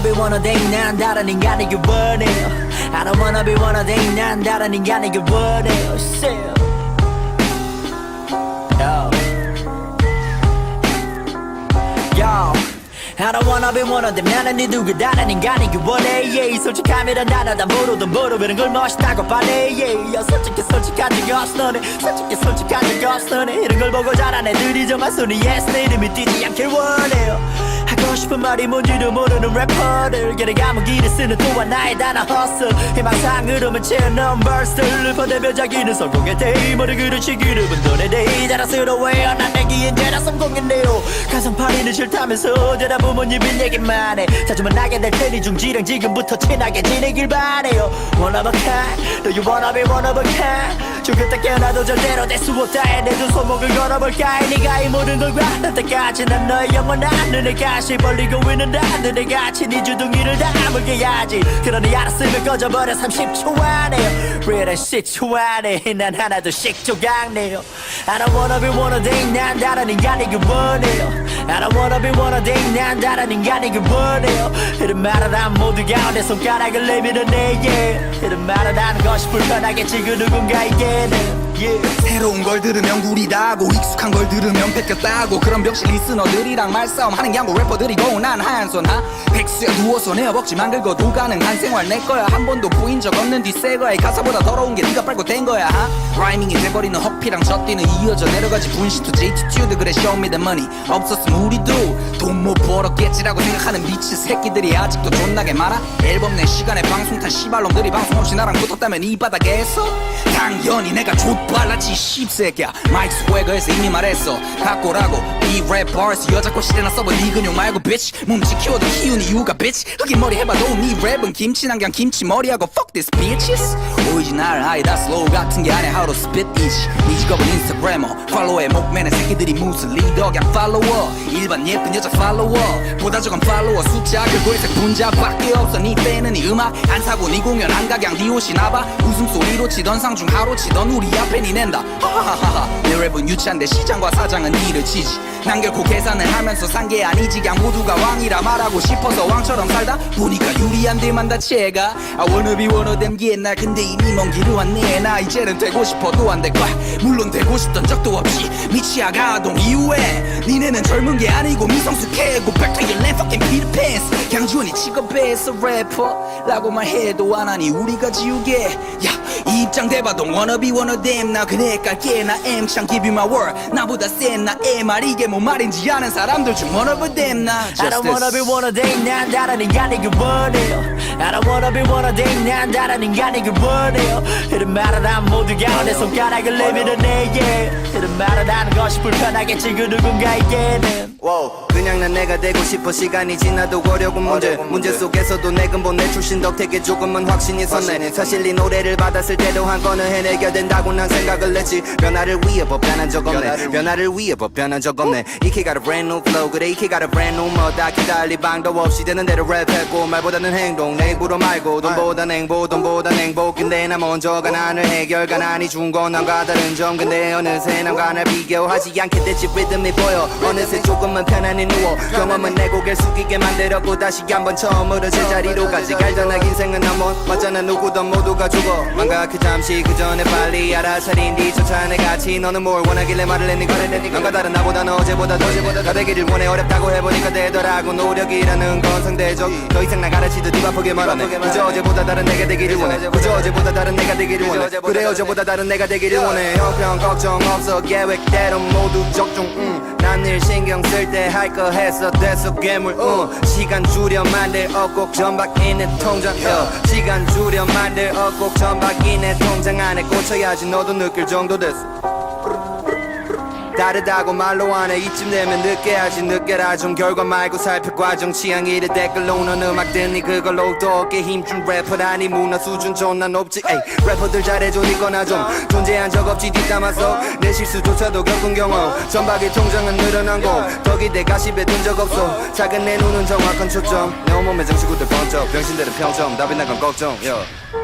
wanna be one of them 난 다른 인간이길 원해요 I don't wanna be one of them 난 다른 인간이길 원해요 Say I don't wanna be one of them 나는 네 누구 다른 인간이길 원해 yeah. 솔직함이란 단어 다 모르던 모르는 걸 멋있다고 말해 yeah. 야, 솔직히 솔직한 적 없어 너네 솔직히 솔직한 적 없어 너네 이런 걸 보고 자란 애들이 정말 손이 yes 내 이름이 뛰지 않길 원해요 하고 싶은 말이 뭔지도 모르는 래퍼들. 걔네 감옥기를 쓰는 또한 나의 단어 허슬 희망상 흐름은 채널 벌스를 퍼대며 자기는 성공의 데이머리 그릇이 그룹은 돈의 데이 자랑스러워해요 난 내기엔 죄라 성공했네요. 가성팔이는 싫다면서 되다 부모님은 얘기만 해. 자주 만 나게 될 테니 중지랑 지금부터 친하게 지내길 바래요. One of a kind Do you wanna be one of a kind? 때 깨어나도 절대로 될수 없다. 내두 손목을 걸어볼까? 네가 이 모든 걸 받을 때까지 난 너의 영원한 눈에 가시 벌리고 있는 하늘에 같이 네 주둥이를 다물게 해야지. 그러니 알았으면 꺼져버려 30초 안에. Real and shit 초 안에. 난 하나둘씩 조각내요. I don't wanna be one of them 난 다른 인간이길 원해요. I don't wanna be one of them 난 다른 인간이길 원해요. 이런 말을 한 모두가 내 손가락을 내밀어 내게. 이런 말을 하는 것이 불편하겠지 그 누군가에게는 yeah. 새로운 걸 들으면 구리다고 익숙한 걸 들으면 뺏겼다고. 그런 병신 리스너들이랑 말싸움 하는 양보 래퍼들이고 난 한손 하? 백수야 누워서 내 허벅지만 긁어도 가능한 생활 내 거야. 한 번도 보인 적 없는 뒷세 거야. 이 가사보다 더러운 게 네가 빨고 된 거야 하? 라이밍이 돼버리는 허피랑 젖띠는 이어져 내려가지 분시투 제이티튜드. 그래 show me the money. 없었으면 우리도 돈 못 벌었겠지라고 생각하는 미친 새끼들이 아직도 존나게 많아. 앨범 내 시간에 방송 탄 씨발놈들이 방송 없이 나랑 붙었다면 이 바닥에서 당연히 내가 족 발랐지 씹새끼야. 마이크 스웨거에서 이미 말했어. 갖고라고. 이 랩 버스 여자 꽃시대나 써본 네 근육 말고 bitch. 몸치 키워도 키운 이유가 bitch. 흑인 머리 해봐도 네 랩은 김치난경 김치 머리하고 fuck this bitches. 오리지널 하이다 슬로우 같은 게 아니야. to spit 이지 네 직업은 인스타그래머. 팔로우에 목매는 새끼들이 무슨 리더 그냥 팔로워. 일반 예쁜 여자 팔로워. 보다 적은 팔로워. 숫자 결국에서 분자밖에 없어. 네 팬은 네 음악 안 사고 네 공연 안 가 그냥 네 옷이 나 봐. 웃음소리로 치던 상중 하루 치던 우리 앞에 니 낸다. 하하하하 내 랩은 유치한데 시장과 사장은 니를 치지. 난 결코 계산을 하면서 산 게 아니지. 그냥 모두가 왕이라 말하고 싶어서 왕처럼 살다. 보니까 유리한 데만 다 채가. I wanna be one of them 옛날 근데 이미 먼 길을 왔네. 나 이제는 되고 싶어도 안 될 거야. 물론 되고 싶던 적도 없지. 미치아 가동 이후에 니네는 젊은 게 아니고 미성숙해고 back to your land fucking Peter Pants. 강준이 직업에서 래퍼라고 말해도 안 하니 우리가 지우개. 야 이 입장 대봐도 wanna be one of them. 나 그래 깔게 나 M 창 give you my word. 나보다 센나 MR 이게 뭔 말인지 아는 사람들 중 one of them. 나 I don't wanna be one of them 난 다른 인간이길 원해요 I don't wanna be one of them 난 다른 인간이길 원해요 이런 말을 한 모두가 내 손가락을 내밀어 내게. 이런 말을 하는 것이 불편하겠지 그 누군가에게는. Wow. 그냥 난 내가 되고 싶어 시간이 지나도 어려운 문제. 문제. 속에서도 내 근본 내 출신 덕택에 조금은 확신이 섰네. 사실 이 노래를 받 았을 때도 한 건은 해내게 된다고 난 생각을 했지. 변화를 위해 법변한 적 없네. 변화를 위해. 법변한 적 없네. 이키 got a brand new flow 그래 이키 got a brand new 뭐다 기다리 방도 없이 되는 대로 랩했고 말보다는 행동 내 입으로 말고 돈보단 행복 돈보단 행복. 근데 나 먼저 가난을 해결 가 난이 준건 남과 다른 점. 근데 어느새 남과 날 비교하지 않게 됐지 리듬이 보여. 어느새 조금은 편안히 누워. 경험은 내 고개를 숙이게 만들었고 다시 한번 처음으로 제자리로 가지. 갈잖아 인생은 한번 맞잖아 누구든 모두가 죽어. 망 각해 잠시 그 전에 빨리 알아차린 뒤 천천히 같이. 너는 뭘 원하길래 말을 했니 했니? 남과 다른 어제보다 더 어제보다 더 되기를 원해. 어렵다고 해보니까 되더라고. 노력이라는 건 상대적. 더 이상 나 가르치듯 입 아프게 말하네. 그저 어제보다 다른 내가 되기를 원해. 그저 어제보다 다른 내가 되기를 원해. 그래 어제보다 다른 내가 되기를 원해. 형편 걱정 없어. 계획대로 모두 적중. 음. 난 일 신경 쓸 때 할거 했어 됐어 괴물. 음. 시간 줄여 만들 억곡 전박 있는 통장. 어. 시간 줄여 만들 억곡 전박 있는 통장 안에 꽂혀야지. 너도 느낄 정도 됐어 다르다고 말로 안해 이쯤 되면 느껴야지 느껴라 좀 결과 말고 살펴 과정. 취향 이래 댓글로 오는 음악 듣니 그걸로 더 어깨 힘준 래퍼라니 문화 수준 존나 높지. 에이 래퍼들 잘해줘 니거나 좀 존재한 적 없지 뒷담화서. 내 실수조차도 겪은 경험. 전박의 통장은 늘어난 거더 기대 가십에 둔 적 없어. 작은 내 눈은 정확한 초점. 내 온몸에 정식구들 번쩍. 병신들은 평점 답이 나간 걱정. Yeah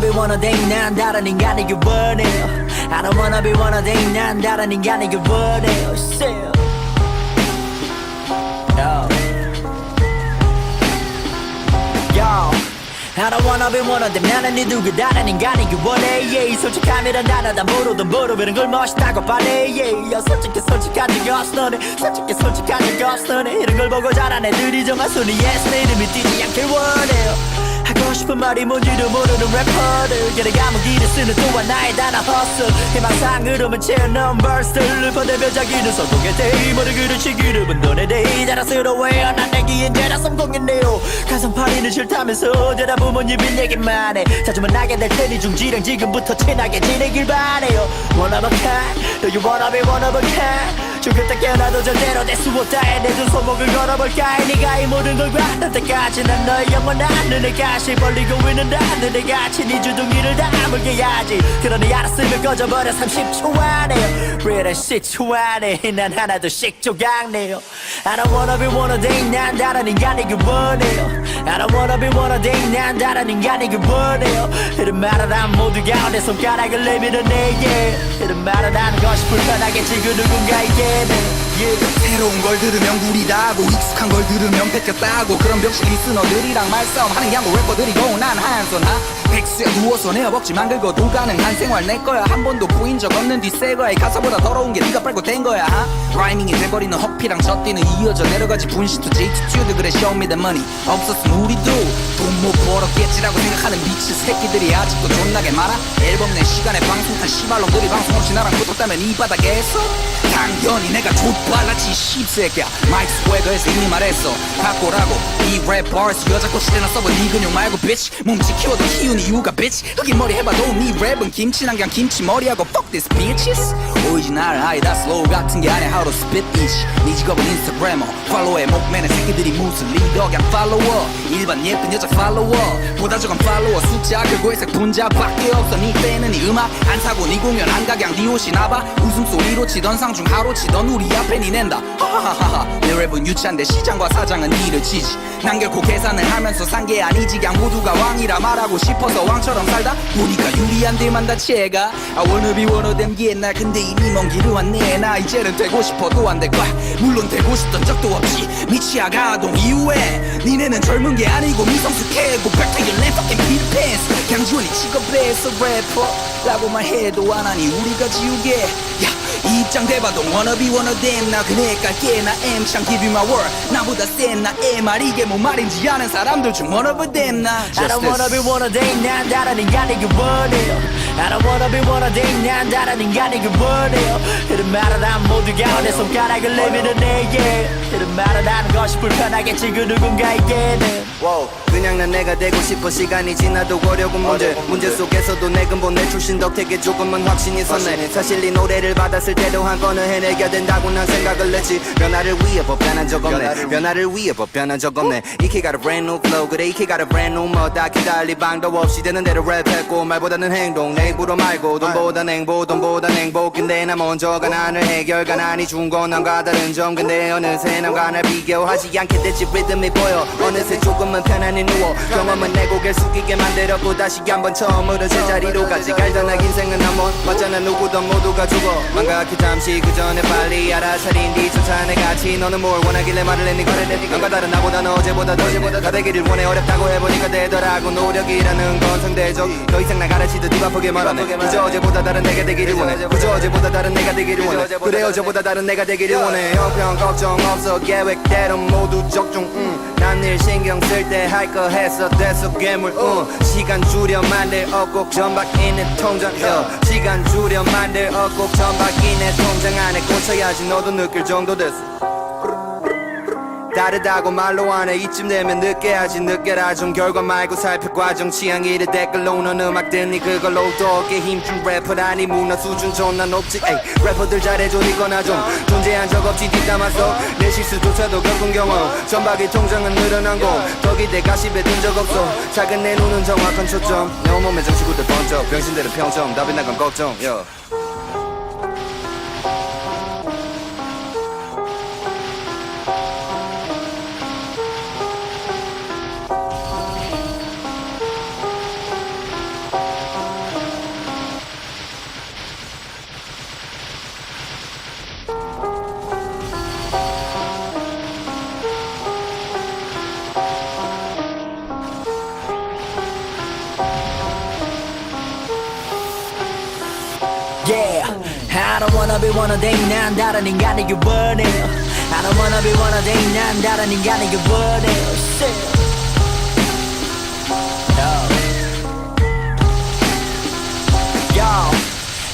be one of them 난 다른 인간이길 원해요 I don't wanna be one of them 난 다른 Shit. Yo. Yo. I don't wanna be one of them 나는 네 누구 다른 인간이길 원해 yeah. 솔직함이란 단어 다 모르던 모르는 걸 멋있다고 말해 yeah. 야, 솔직히 솔직한 적 없어 너네 솔직히 솔직한 적 없어 너네 이런 걸 보고 자란 애들이 정말 손이 yes 내 이름이 뛰지 않길 원해요 하고 싶은 말이 뭔지도 모르는 래퍼들. 걔네 감옥이를 쓰는 또한 나의 단어 허슬 희망상 흐름은 채널 벌스를 퍼대며 자기는 성공의 데이머를 그르치 기름은 너네 데이 자랑스러워해요 난 내기엔 제라 성공했네요. 가성팔이는 싫다면서 대다 부모님이 내게만 해. 자주 만 나게 될 테니 중지랑 지금부터 친하게 지내길 바래요. One of a kind. Do you wanna be one of a kind 때 깨어나도 절대로 될수 없다 내두 손목을 걸어볼까 해. 네가 이 모든 걸 받을 때까지 난 너의 영원한 눈을 가시 벌리고 있는다 너네 같이 네 주둥이를 다물게 해야지. 그러니 알았으면 꺼져버려. 30초 안에 Real shit 안에 난 하나둘씩 조각내요. I don't wanna be one of them 난 다른 인간이길 원해요. I don't wanna be one of them 난 다른 인간이길 원해요. 이런 말을 한 모두가 내 손가락을 내밀어 내게 이런 말을 하는 것이 불편하겠지. 그 누군가에게는 yeah. 새로운 걸 들으면 구리다고 익숙한 걸 들으면 뺏겼다고. 그런 병신 리스너들이랑 말싸움 하는 양고 래퍼들이고 난 한손 하 백수야 누워서 내 허벅지 만들고도 가능한 생활 내 거야. 한 번도 보인 적 없는 뒷새 거야. 이 가사보다 더러운 게 네가 빨고 된 거야. 하? 라이밍이 돼버리는 허피랑 젖띠는 이어져 내려가지 분신 투 제이투튜드. 그래 show me the money. 없었으면 우리도 돈 못 벌었겠지라고 생각하는 미친 새끼들이 아직도 존나게 많아. 앨범 내 시간에 방송한 시발놈들이 방송 없이 나랑 붙었다면 이 바닥에서 당연히 내가 족발랐지 씹새끼야. 마이크 스웨거에서 이미 말했어. 갖고라고. 이랩 버스 여자 꽃이나 써봐 네 근육 말고 bitch. 몸치 키워도 키운 이유가 bitch. 흑인 머리 해봐도 네 랩은 김치랑 그냥 김치 머리하고 fuck this bitches. 오리지널 아니다 슬로우 같은 게 아니야. How to spit 이sh 네 직업은 인스타그래머 팔로우에 목매는 새끼들이 무슨 리더 그냥 팔로워 일반 예쁜 여자 팔로워. 보다 적은 팔로워 숫자. 결국에 색 분자밖에 없어. 네 때는 네 음악 안 사고 네 공연 안 가. 그냥 네 옷이 나 봐. 웃음소리로 치던 상중 하루 치던 우리 앞에 니 낸다. 하하하하. 내 랩은 유치한데 시장과 사장은 니를 치지. 난 결코 계산을 하면서 산 게 아니지. 그냥 모두가 왕이라 말하고 싶어서 왕처럼 살다. 보니까 유리한 데만 다 채가. I wanna be one of them. 옛날 근데 이미 먼 길을 왔네. 나 이제는 되고 싶어도 안 될 거야. 물론 되고 싶던 적도 없지. 미치아 가동 이후에 니네는 젊은 게 아니고 left fucking Peter Pants 강지원이 직업에서 래퍼라고만 해도 안 하니 우리가 지우개 야 입장 대봐도 wanna be one of them 나 그네 깔게 나 M 참 give you my word 나보다 센나 MR 이게 뭔 말인지 아는 사람들 중 one of them 나 I don't wanna be one of them 난 다른 인간이길 원해요 I don't wanna be one of them 난 다른 인간이길 원해요 이런 말을 한 모두가 내 손가락을 내밀어 내게 이런 말을 하는 것이 불편하겠지 그 누군가에게는 wow. 그냥 난 내가 되고 싶어. 시간이 지나도 어려운 문제. 문제. 속에서도 내 근본 내 출신 덕택에 조금은 확신이 섰네 사실 이 노래를 받았을 때도 한 건은 해내야 된다고 난 생각을 했지. 변화를 위해 법변한 적 없네. 변화를 위해. 법변한 적 없네. 이키 got a brand new flow. 그래 이키 got a brand new 뭐다 기다릴 방도 없이 되는 대로 랩했고 말보다는 행동. 내 입으로 말고 돈보다 행복 돈보다 행복. 근데 나 먼저 가난을 해결 가난이 준건 남과 다른 점. 근데 어느새 남과 날 비교하지 않게 됐지. 리듬이 보여. 어느새 조금은 편안 히 누워. 경험은 내 고개를 숙이게 만들었고 다시 한번 처음으로 제자리로 가지. 갈잖아 인생은 한번 맞잖아 누구든 모두가 죽어. 망각해 잠시 그 전에 빨리 알아차린 뒤 천천히 같이 너는 뭘 원하길래 말을 했니 거를 했니? 남과 다른 나보다 너 어제보다 더 어제보다 다 되기를 원해 어렵다고 해보니까 되더라고. 노력이라는 건 상대적. 더 이상 나 가르치듯 입 아프게 말하네. 그저 어제보다 다른 내가 되기를 원해. 그저 어제보다 다른 내가 되기를 원해. 그래 어제보다 다른 내가 되기를 원해. 형평 걱정 없어. 계획대로 모두 적중. 음. 난일 신경 쓸 때 할 거 했어 됐어 괴물. 음. 시간 줄여 만들 억곡 전박이네 통장. 어. 시간 줄여 만들 억곡 전박이네 통장 안에 꽂혀야지. 너도 느낄 정도 됐어. 다르다고 말로 안해. 이쯤 되면 느껴야지 느껴라 좀 결과 말고 살펴 과정. 취향 이래 댓글로 오는 음악 듣니 그걸로 더 어깨 힘준 래퍼라니 문화 수준 존나 높지. 에이 래퍼들 잘해줘 이거나 좀. 존재한 적 없지 뒷담화서 내 실수조차도 겪은 경험. 전박이 통장은 늘어난 거더 기대 가십에 든 적 없어. 작은 내 눈은 정확한 초점. 내 온몸에 정치구들 번쩍. 병신들은 평점. 답이 나간 걱정. Yeah don't wanna be one of them 난 다른 인간이길 원해 I don't wanna be one of them 난 다른 인간이길 원해 Shit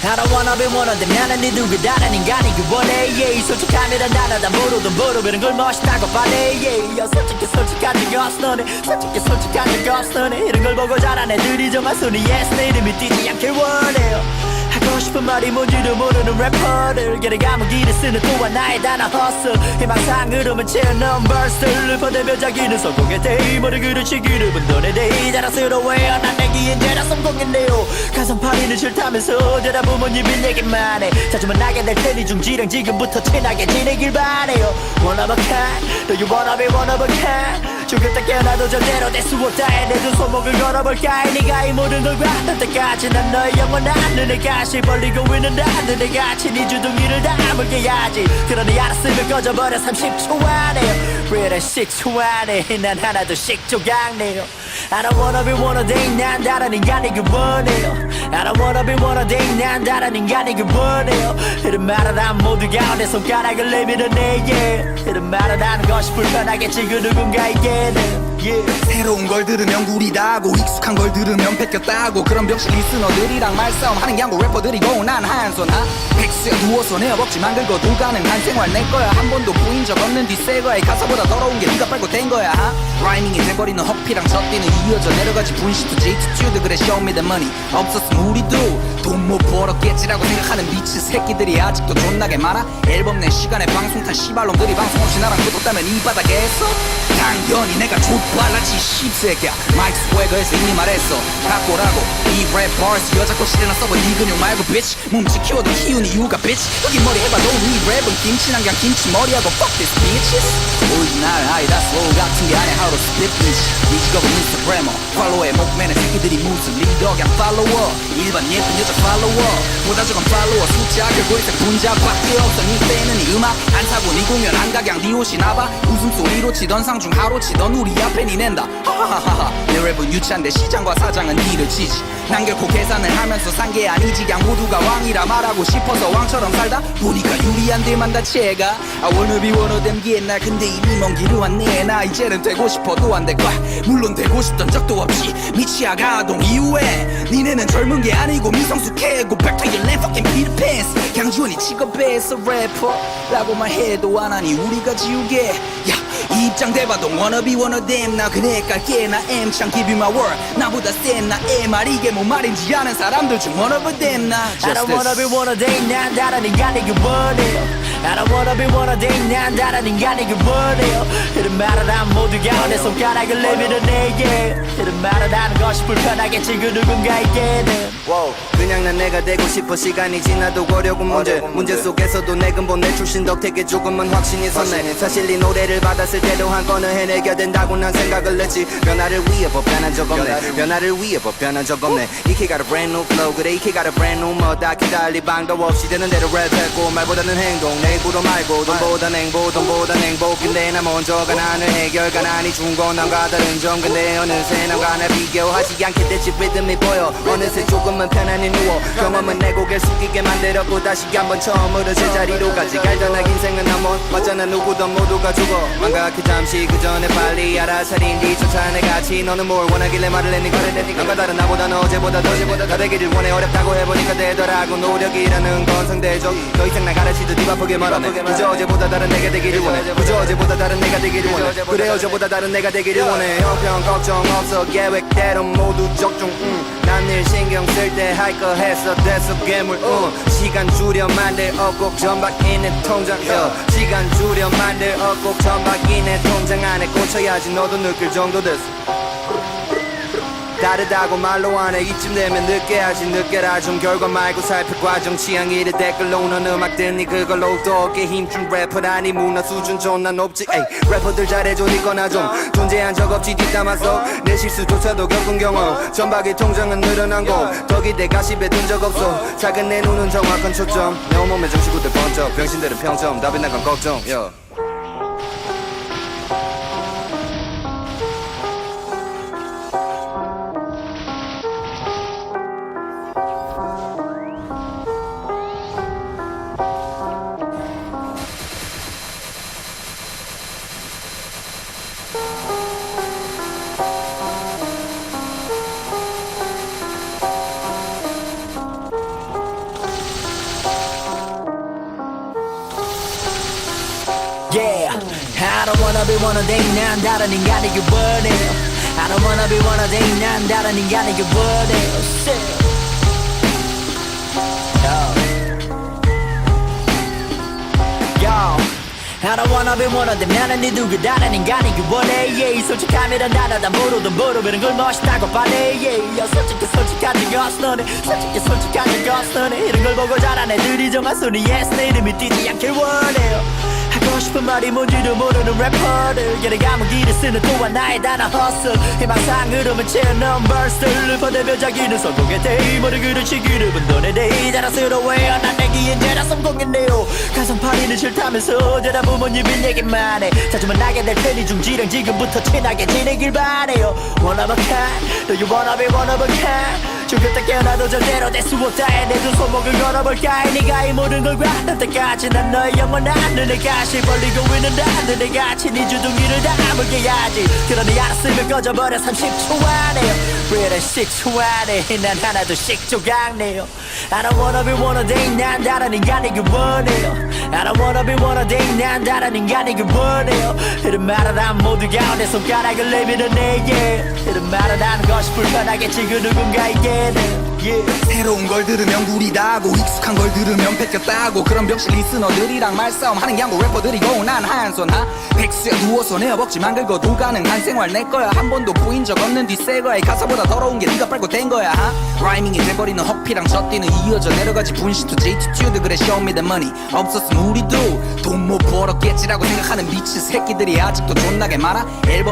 I don't wanna be one of them 나는 네 누구 다른 인간이길 원해 yeah. 솔직함이란 단어 다 모르던 모르는 걸 멋있다고 말해 yeah. 야, 솔직히 솔직한 적 없어 너네. 솔직히 솔직한 적 없어 너네. 이런 걸 보고 자란 애들이 정말 손이 yes 내 이름이 뛰지 않길 원해요 하고 싶은 말이 뭔지도 모르는 래퍼들 게리 감옥이를 쓰는 또한 나의 단어 hustle 희망상 흐름은 채운 넘버스를 퍼대며 자기는 성공의 데이머를 그르치기를. 분돈의 데이 자랑스러워해요 난 내기엔 죄라 성공했네요. 가슴파리는 싫다면서 대다 부모님이 내게만 해. 자주만 나게 될 테니 중지랑 지금부터 친하게 지내길 바래요. One of a kind Do you wanna be one of a kind? 때 깨어나도 절대로 될수 없다 해내준 손목을 걸어볼까? 해 네가 이 모든 걸 받을 때까지 난 너의 영원한 눈에 가시 벌리고 있는 하늘에 같이 네 주둥이를 다물게 해야지. 그러니 알았으면 꺼져버려 30초 안에. Real 10초 안에. 난 하나둘씩 조각내요 I don't wanna be one of them 난 다른 인간이길 원해요 I don't wanna be one of them 난 다른 인간이길 원해요 이런 말을 한 모두가 내 손가락을 내밀어 내게 이런 말을 하는 것이 불편하겠지 그 누군가에게는 yeah. 새로운 걸 들으면 구리다고 익숙한 걸 들으면 뺏겼다고. 그런 병신 리스너들이랑 말싸움 하는 양고 래퍼들이고 난 한손 하 백수야 누워서 내 허벅지 만들고도 가능한 생활 내 거야. 한 번도 보인 적 없는 뒷새 거야 이 가사보다 더러운 게 네가 빨고 된 거야. 하? 라이밍이 돼버리는 허피랑 젖띠는 이어져 내려가지 분시트 제이트튜드 그래 show me the money. 없었으면 우리도 돈 못 벌었겠지라고 생각하는 미친 새끼들이 아직도 존나게 많아? 앨범 내 시간에 방송 탄 씨발놈들이 방송 없이 나랑 붙었다면 이 바닥에서 당연히 내가 족발라지 씹새끼야. 마이크 스웨거에서 이미 말했어. 갖고라고. 이랩 버스 여자 꼬시대나 써본 네 근육 말고 bitch. 몸치 키워도 키운 이유가 bitch. 여기 머리 해봐도 이 랩은 김치랑 그냥 김치 머리하고 fuck this bitches. 오리지널 아니다. slow 같은 게 아니야. To spit bitch. 네 직업은 인스타그래머 팔로우에 목매는 새끼들이 무슨 리더 그냥 팔로워 일반 예쁜 여자 팔로워 보다 적은 팔로워 숫자. 결국에서 분자밖에 없어. 네 팬은 이 음악 안 사고 네 공연 안가 그냥 네 옷이 나 봐. 웃음소리로 치던 상중 하루 치던 우리 앞에 니 낸다. 하하하하. 내 랩은 유치한데 시장과 사장은 니를 치지. 난 결코 계산을 하면서 산 게 아니지. 그냥 모두가 왕이라 말하고 싶어서 왕처럼 살다. 보니까 유리한 데만 다 채가. I wanna be one of them. 옛날 근데 이미 먼 길을 왔네. 나 이제는 되고 싶어도 안 될 거야 물론 되고 싶던 적도 없지. 미치아 가동 이후에 니네는 젊은 게 아니고 미성숙 해고 back to your land fucking Peter Pants 강지원이 직업에서 래퍼라고만 해도 안 하니 우리가 지우개 야이 입장 대봐도 wanna be one of them 나 그래 깔게 나 M 창 give you my word 나보다 센나 MR 이게 뭔 말인지 아는 사람들 중 one of them 나 I don't wanna be one of them 난 다른 인간이길 원해요 I don't wanna be one of them 난 다른 인간이길 원해요 이런 말을 한 모두가 내 손가락을 내밀어 내게. 이런 말을 하는 것이 불편하겠지 그 누군가에게는. Wow. 그냥 난 내가 되고 싶어 시간이 지나도 어려운 문제. 문제. 속에서도 내 근본 내 출신 덕택에 조금은 확신이 섰네. 사실 이 노래를 받았을 때도 한 건을 해내게 된다고 난 생각을 했지. 변화를 위해 법 변한 적 없네. 변화를 위해. 법 변한 적 없네. 이키 got a brand new flow. 그래 이키 got a brand new 뭐다 기다리 방도 없이 되는 대로 랩했고 말보다는 행동 내 입으로 말고 돈보다 행복 돈보다 행복. 근데 나 먼저 가난을 해결 가난이 남과 다른 점. 근데 어느새 남과 나 비교하지 않게 됐지 리듬이 보여. 어느새 조금은 편안히 누워. 경험은 내 고개를 숙이게 만들었고 다시 한번 처음으로 제자리로 가지. 갈던한 인생은 나뭐 맞잖아 누구든 모두가 죽어. 망각해 잠시 그 전에 빨리 알아차린 네 쫓아내 같이. 너는 뭘 원하길래 말을 했니 그래 남과 다른 나보다 너 어제보다 더 어제보다 더 되기를 원해. 어렵다고 해보니까 되더라고. 노력이라는 건 상대적. 더 이상 나 가르치도 네 바쁘게 말하네? 그저 어제보다 다른 내가 되기를 원해. 그저 어제보다 다른 내가 되기를 원해. 그래 어제보다 다른 내가 되기를 원해. 형편 걱정 없어. 계획대로 모두 적중. 음. 난늘 신경 쓸 때 할 거 했어. 됐어. 괴물. 음. 시간 줄여 만들 억곡 전박 있는 통장. 여 시간 줄여 만들 억곡 전박 있는 통장 안에 꽂혀야지. 너도 느낄 정도 됐어 다르다고 말로 안해. 이쯤 되면 느껴야지 느껴라 좀 결과 말고 살펴 과정. 취향 이래 댓글로 오는 음악 듣니 그걸로 또 어깨 힘준 래퍼라니 문화 수준 존나 높지. 에이 래퍼들 잘해줘 니거나 좀. 존재한 적 없지 뒷담화서 내 실수조차도 겪은 경험. 전박의 통장은 늘어난 거더 기대 가십에 든 적 없어. 작은 내 눈은 정확한 초점. 내 온몸에 정시구들 번쩍. 병신들은 평점. 답이 나간 걱정. Yeah. Wanna them 난 다른 인간이길 원해요 I don't wanna be of them 난 다른 Shit. Yo. I don't wanna be one of them 나는 네 누구 다른 인간이길 원해 yeah. 솔직함이란 단어 다 모르던 모르는 걸 멋있다고 말해 yeah. 야, 솔직히 솔직한 없어 너네 솔직히 솔직한 없어 너네 이런 걸 보고 자란 애들이 정한 소리 yes 내 이름이 뛰지 않길 원해요 하고 싶은 말이 뭔지도 모르는 래퍼들. 감은 길을 쓰는 또한 나의 단어 hustle. 희망상 흐름은 채널 벌스를 퍼대며 자기는 성공의 데이머를 그르치기를 분돈의 데이 자랑스러워해요 난 내기엔 제라 성공했네요. 가성파리는 싫다면서 대다 부모님인 얘기만 해. 자주 만 나게 될 테니 중지랑 지금부터 친하게 지내길 바래요. One of a kind. Do you wanna be one of a kind 때 깨어나도 절대로 될수 없다 내두 손목을 걸어볼까? 네가 이 모든 걸 관할 때까지 난 너의 영원한 눈에 가시 벌리고 있는다 눈에 같이 네 주둥이를 다물게 해야지. 그러니 알았으면 꺼져버려. 30초 안에요 Real 10초 안에 난 하나둘씩 조각내요. I don't wanna be one of them 난 다른 인간이길 원해요. I don't wanna be one of them 난 다른 인간이길 원해요. 이런 말을 한 모두가 내 손가락을 내미는 내게. 이런 말을 하는 것이 불편하겠지 그 누군가에게는 yeah. 새로운 걸 들으면 구리다고 익숙한 걸 들으면 뺏겼다고. 그런 병신 리스너들이랑 말싸움 하는 양보 래퍼들이고 난 한손 하? 백수야 누워서 내 허벅지만 긁어도 가능한 생활 내 거야. 한 번도 보인 적 없는 뒷새 거야 가사보다 더러운 게 네가 빨고 된 거야 하? 라이밍이 돼버리는 허피랑 젖띠는 이어져 내려가지. 분신 투 제이투튜드 그래 show me the money. 없었으면 우리도 돈 못 벌었겠지라고 생각하는 미친 새끼들이 아직도 존나게 많아. 앨범